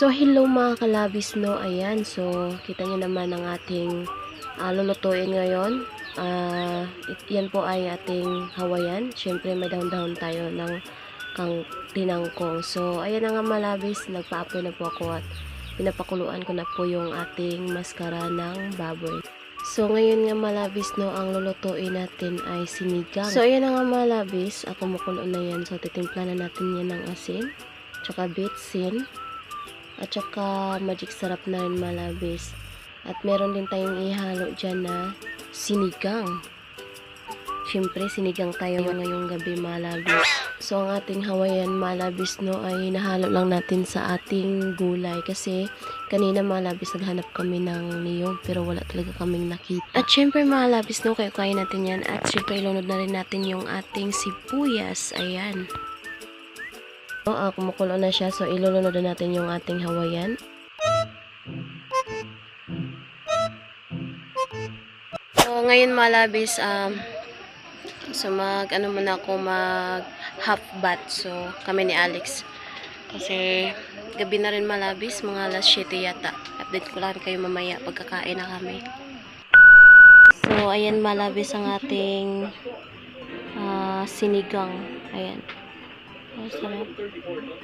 So, hello mga kalabis, no? Ayan, so, kita nyo naman ang ating ah, lulutuin ngayon. Ah, it- yan po ay ating Hawaiian. Siyempre, may dahon-dahon tayo ng kang tinangkong. So, ayan nga malabis. Nagpa-apoy na po ako at pinapakuluan ko na po yung ating maskara ng baboy. So, ngayon nga malabis, no, ang lulutuin natin ay sinigang. So, ayan nga malabis. Ako kumukulo na yan. So, titimpla na natin yan ng asin. Tsaka bitsin. At saka magic sarap na rin malabis. At meron din tayong ihalo dyan na sinigang. Siyempre, sinigang tayo ngayong gabi malabis. So, ang ating Hawaiian malabis no ay hinahalo lang natin sa ating gulay. Kasi, kanina malabis naghanap kami ng niyog pero wala talaga kaming nakita. At syempre malabis no, kayo kain natin yan. At syempre, ilunod na rin natin yung ating sibuyas. Ayan. So, ah, kumukulo na siya. So, ilulunod na natin yung ating Hawaiian. So, ngayon malabis, um, so mag, ano muna ako, mag half bath. So, kami ni Alex. Kasi, gabi na rin malabis, mga alas 7 yata. Update ko lang kayo mamaya pagkakain na kami. So, ayan malabis ang ating ah, sinigang. Ayan.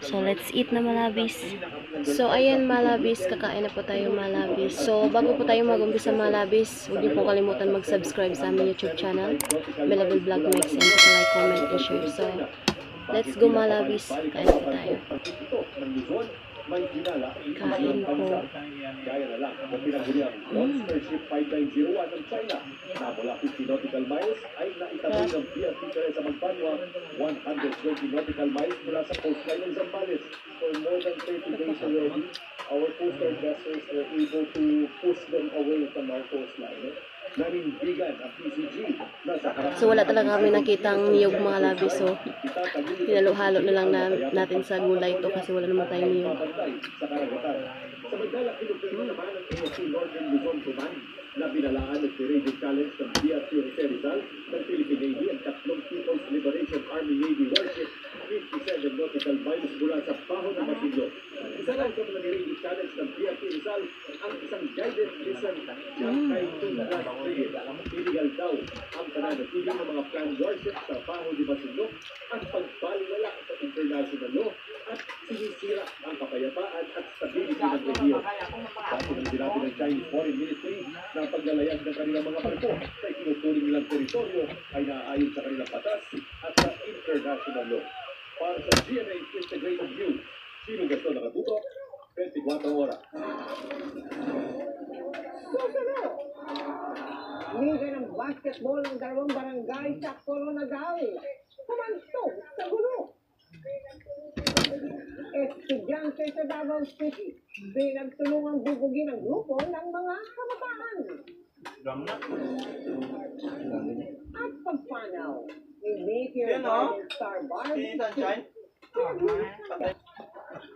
So, let's eat na malabis. So, ayan malabis. Kakain na po tayo malabis. So, bago po tayo mag-umpisa malabis, huwag niyo po kalimutan mag-subscribe sa aming YouTube channel. Melabel Vlog Mix and like, comment, and share. So, let's go malabis. Kain po tayo. Kain po. Gaya na lang ang pinaguliang Monster Ship 5901 ng China na mula 50 nautical miles ay naitaboy ng BRT Teresa Magbanwa 120 nautical miles mula sa coastline ng Zambales. For more than 30 days already, our coastal vessels were able to push them away from our coastline. So, wala talaga kami nakitang niyog mga labis. So, pinalo-halo na lang na, natin sa gulay ito kasi wala naman tayong niyog. Pabantay ng na binalaan at radio challenge ng BRT Jose ng Philippine Navy at tatlong People's Liberation Army Navy warship 57 nautical miles mula sa Baho ng Basilio. Isa lang sa mga radio challenge ng BRT Rizal ang isang guided mission ng Typhoon Class Frigate. Illegal daw ang pananatili ng mga planned warships sa Baho de Basilio at pagbaliwala sa international law at sinisira ang kapayapaan at stability ng rehiyon. Sabi ng ng Chinese Foreign Ministry paglalayag ng kanilang mga barko sa itinuturing nilang teritoryo ay naaayon sa kanilang batas at sa international law. Para sa GMA Integrated News, sino gusto nakatutok? 24 oras. Liga ng basketball ng dalawang barangay sa Coronadal. Kumantong sa gulo. Estudyante sa Davao City, pinagtulungang bubugin ang grupo ng mga kabataan. At pagpanaw ni oh. Garden Star. Sunshine?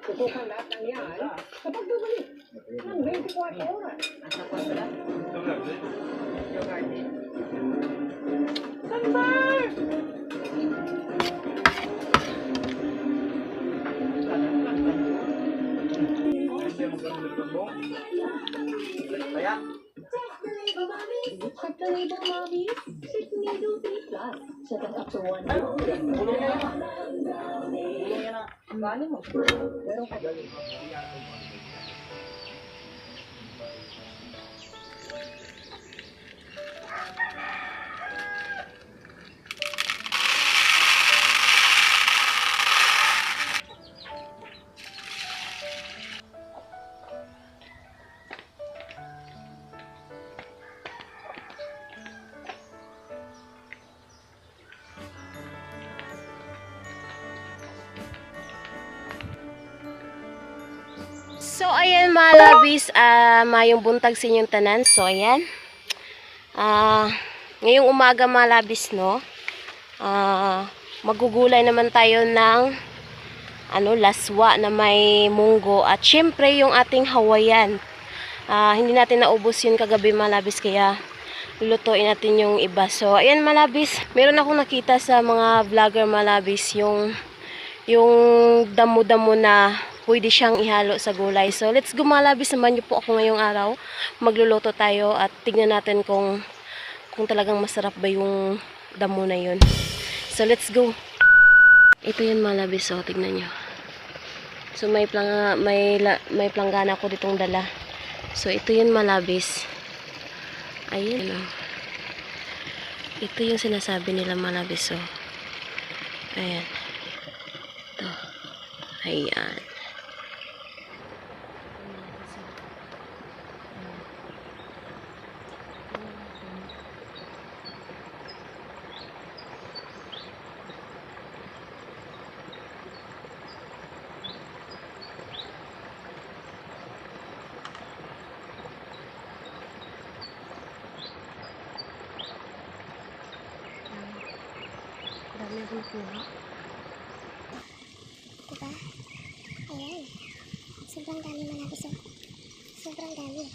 Tutukan lahat ng yan sa pagbabalik ng 24 oras. Sunbar! Tornado Mommy, Tornado B Plus. Set that up to one. Ano? Kulong yan. Kulong yan ang bali mo. Meron ka dali. Thank you. So, ayan mga labis, ah, mayong buntag sa inyong tanan. So, ayan. Ah, ngayong umaga mga labis, no? Ah, magugulay naman tayo ng ano, laswa na may munggo at syempre yung ating Hawaiian. Ah, hindi natin naubos yun kagabi mga labis kaya lutuin natin yung iba. So, ayan malabis. Meron akong nakita sa mga vlogger malabis yung yung damo-damo na pwede siyang ihalo sa gulay. So, let's go mga labis. Samahan niyo po ako ngayong araw. Magluluto tayo at tignan natin kung kung talagang masarap ba yung damo na yun. So, let's go. Ito yun mga labis. So, tignan nyo. So, may, planga, may, may planggana ko ditong dala. So, ito yun malabis. Ayun. Ano. Ito yung sinasabi nila malabis. So, ayan. Ito. Ayan. Kuha. Diba? Ayan. Sobrang dami malapis oh. Sobrang dami.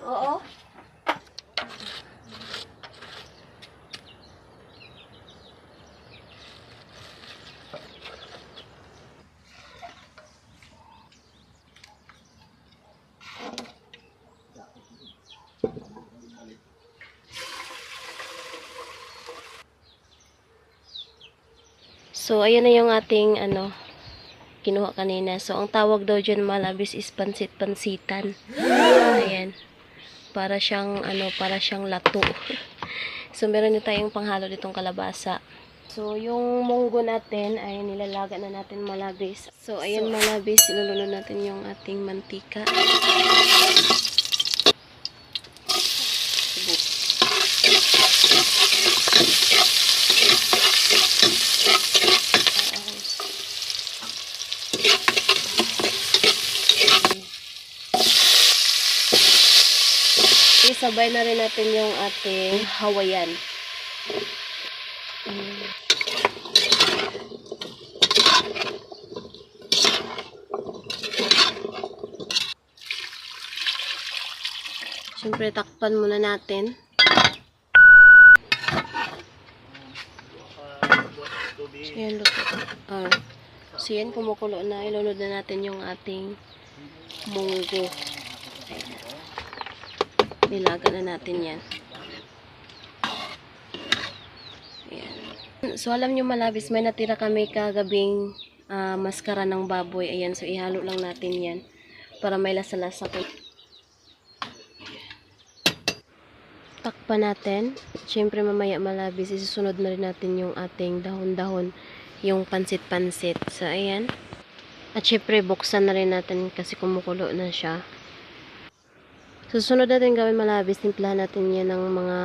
Oo. So, ayan na yung ating, ano, kinuha kanina. So, ang tawag daw dyan malabis is pansit-pansitan. Ayan. Para siyang, ano, para siyang lato. so, meron na tayong panghalo ditong kalabasa. So, yung munggo natin ay nilalaga na natin malabis. So, ayan malabis. Iluluno natin yung ating mantika. Isabay na rin natin yung ating Hawaiian. Siyempre, takpan muna natin. So, yan, luto. Ah. So, yan, kumukulo na. Ilunod na natin yung ating munggo. Ayan. Nilaga na natin yan. Ayan. So, alam nyo malabis, may natira kami kagabing ah, maskara ng baboy. Ayan, so ihalo lang natin yan para may lasa-lasa ko. Takpan natin. Siyempre mamaya malabis, isusunod na rin natin yung ating dahon-dahon, yung pansit-pansit. So, ayan. At syempre, buksan na rin natin kasi kumukulo na siya. Susunod natin gawin malabis, timplahan natin yan ng mga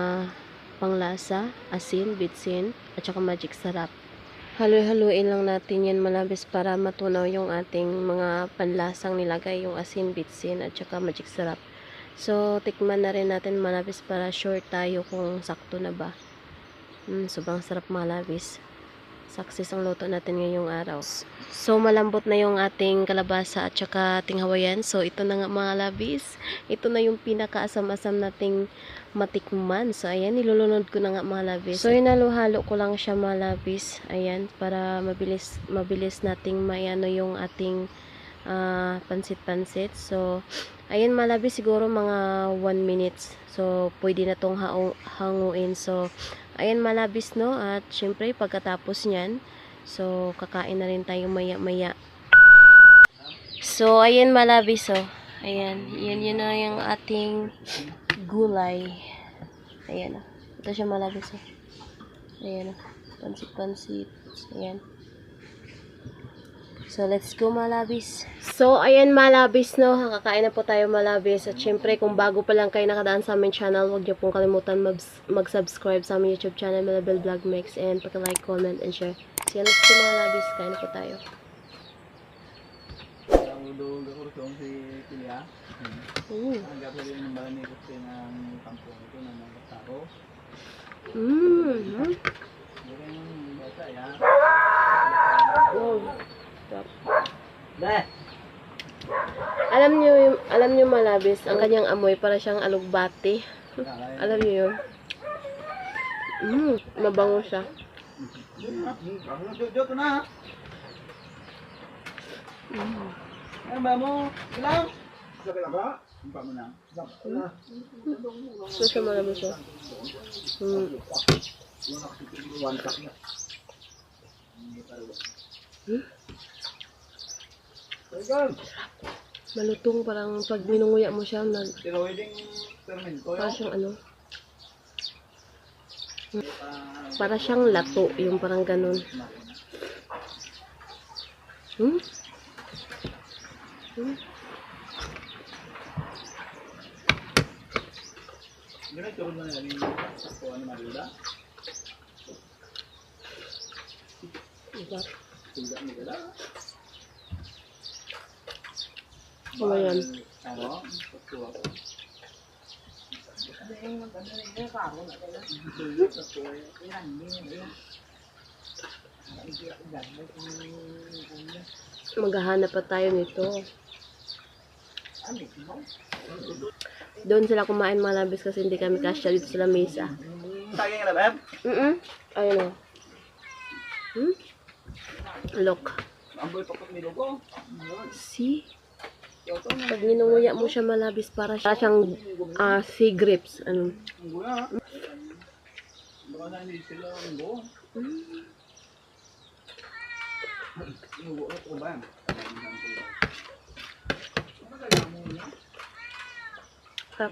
panglasa, asin, bitsin, at saka magic sarap. Haluin-haluin lang natin yan malabis para matunaw yung ating mga panlasang nilagay, yung asin, bitsin, at saka magic sarap. So, tikman na rin natin malabis para sure tayo kung sakto na ba. Mm, sobrang sarap malabis. Success ang luto natin ngayong araw. So, malambot na yung ating kalabasa at saka ating hawayan. So, ito na nga mga labis. Ito na yung pinakaasam-asam nating matikman. So, ayan, nilulunod ko na nga mga labis. So, inaluhalo ko lang siya mga labis. Ayan, para mabilis, mabilis nating mayano yung ating ah, pansit-pansit. So, ayan mga labis, siguro mga 1 minutes. So, pwede na tong hanguin. So, ayan malabis no at syempre pagkatapos niyan so kakain na rin tayo maya maya so ayan malabis oh Ayan, yan yun na yung ating gulay. Ayan o. Ito siya malabis o. Ayan o. Pansit-pansit. Ayan. So, let's go malabis. So, ayan malabis, no? Kakain na po tayo malabis. At syempre, kung bago pa lang kayo nakadaan sa aming channel, huwag niyo pong kalimutan mag- mag-subscribe sa aming YouTube channel, Malabel Vlog Mix. And pag-like, comment, and share. So, let's go malabis. Kain na po tayo. Ang kurusong si Pilia. Mm. Ang gagawin ng bani kasi ng kampong ito na mga tao. Mm. Meron yung bata ya. Wow. Stop. Deh! Alam niyo, yung- alam niyo malabis, ang kanyang amoy para siyang alugbati. Alam niyo yun? Mm, mabango siya. Jojo na. Mm. Ano ba mo? Ilang? Sabi lang ba? Umpa mo na. So siya malabis siya. Mm. Teka. Malutong parang pag minunguya mo siya, nag, Tiroiding fermento. para siyang ano. Para siyang lato, yung parang ganun. Hmm? Hmm? Ganun turun mo na yan yung sakto ano maduda. Diba? Tidak mo gala. Ano yan? Ano? Ako. Maghahanap pa tayo nito. Doon sila kumain mga labis kasi hindi kami kasya dito sa lamesa. Saging na ba? Mm Ayun o. Hmm? Look. Ang boy pakot ni Logo. See? Pag ninunguya mo siya malabis para siya siyang ah, sea grapes. Ano? Ang guya. Baka na hindi sila ang go. Ang go ito ba? Tap.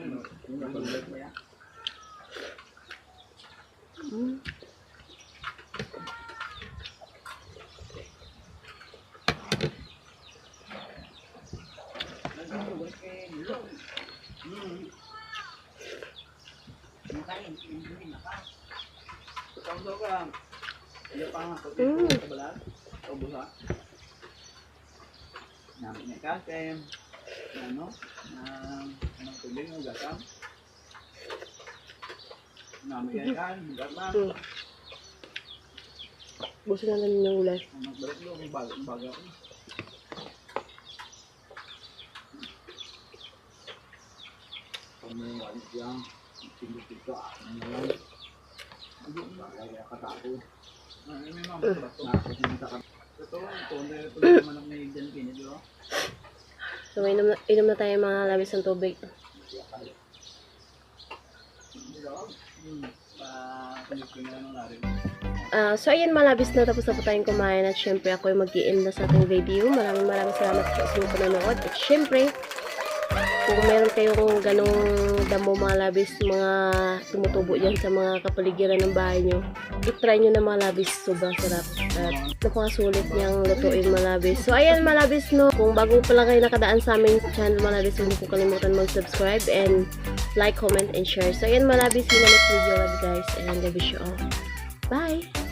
Mm. Kamu ka. Iya pa nga pag Mm. Namin niya ka kay ano na anong tubig ng gasam. Namin ka, bugat na. Mm. Buso na yung ulay. Ang magbalik lo bago bago. May walit yan, tinutid ko, ano yan. Hindi ba kaya katapos. Ah, may mga bato. Nakapunta ka. Totoo, ito, hindi ito naman ang may dyan kinid? So, inom na, inom na tayo mga labis ng tubig. Na lang. Ah, so, ayan, malabis na. Tapos na po tayong kumain. At syempre, ako ay mag na sa ating video. Maraming maraming salamat po sa inyong panonood. At syempre, kung meron kayong ganong damo mga labis, mga tumutubo dyan sa mga kapaligiran ng bahay nyo, itry nyo na mga labis. Sobrang sarap. At napakasulit niyang lutuin mga labis. So, ayan mga labis, no. Kung bago pa lang kayo nakadaan sa aming channel mga labis, huwag po kalimutan mag-subscribe and like, comment, and share. So, ayan mga labis, see next video, guys. And God bless you all. Bye!